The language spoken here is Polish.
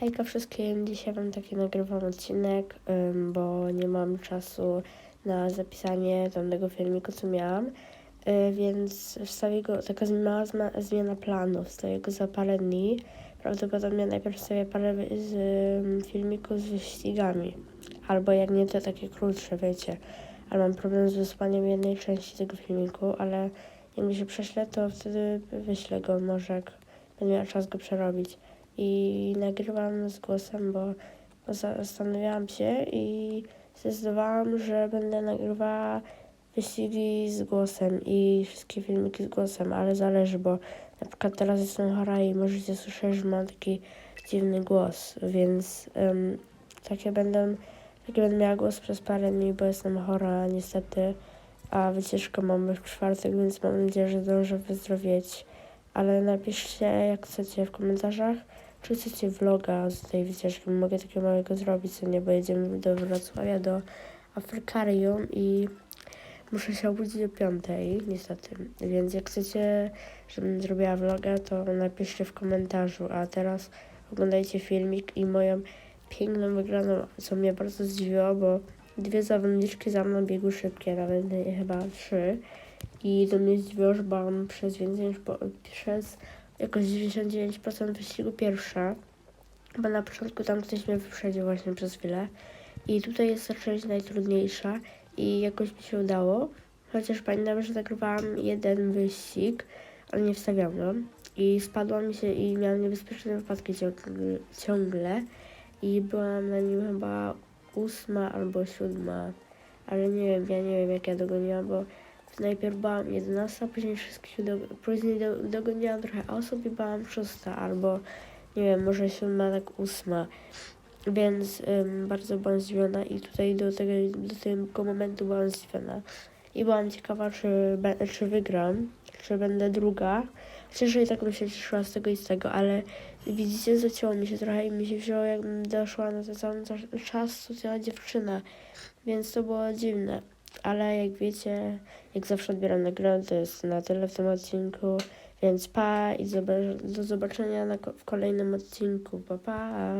Hejka wszystkim, dzisiaj wam taki nagrywam odcinek, bo nie mam czasu na zapisanie tamtego filmiku, co miałam, y, więc wstawię go, taka mała zmiana planów, wstawię go za parę dni. Prawdopodobnie najpierw wstawię parę z, filmików z wyścigami, albo jak nie, to takie krótsze, wiecie. Ale mam problem z wysłaniem jednej części tego filmiku, ale jak mi się prześle, to wtedy wyślę go, może jak będę miała czas go przerobić i nagrywam z głosem, bo zastanawiałam się i zdecydowałam, że będę nagrywała wyścigi z głosem i wszystkie filmiki z głosem, ale zależy, bo na przykład teraz jestem chora i możecie słyszeć, że mam taki dziwny głos, więc um, takie będę, taki będę miała głos przez parę dni, bo jestem chora niestety, a wycieczkę mamy w czwartek, więc mam nadzieję, że zdążę wyzdrowieć ale napiszcie jak chcecie w komentarzach, chcecie vloga z tej wycieczki. Mogę takiego małego zrobić, co nie, bo jedziemy do Wrocławia, do Afrykarium i muszę się obudzić o piątej, niestety. Więc jak chcecie, żebym zrobiła vloga, to napiszcie w komentarzu, a teraz oglądajcie filmik i moją piękną wygraną, co mnie bardzo zdziwiło, bo dwie zawodniczki za mną biegły szybkie, nawet nie, chyba trzy. I to mnie zdziwiło, że byłam przez więcej niż po, przez jakoś 99% wyścigu pierwsza. Bo na początku tam ktoś mnie wyprzedził właśnie przez chwilę. I tutaj jest ta część najtrudniejsza i jakoś mi się udało. Chociaż pamiętam, że nagrywałam jeden wyścig, ale nie wstawiałam. I spadła mi się i miałam niebezpieczne wypadki ciągle, ciągle. I byłam na nim chyba ósma albo siódma. Ale nie wiem, ja nie wiem jak ja dogoniłam, bo najpierw byłam 11, później wszystkich później do, dogoniłam trochę osób i byłam szósta, albo nie wiem, może siódma, tak ósma. Więc ym, bardzo byłam zdziwiona i tutaj do tego, do tego momentu byłam zdziwiona. I byłam ciekawa, czy, czy wygram, czy będę druga. Chociaż i tak bym się cieszyła z tego i z tego, ale widzicie, zacięło mi się trochę i mi się wzięło, jakbym doszła na ten sam czas- co cała dziewczyna. Więc to było dziwne. Ale jak wiecie, jak zawsze odbieram nagrody, to jest na tyle w tym odcinku. Więc pa i do zobaczenia w kolejnym odcinku. Pa, pa.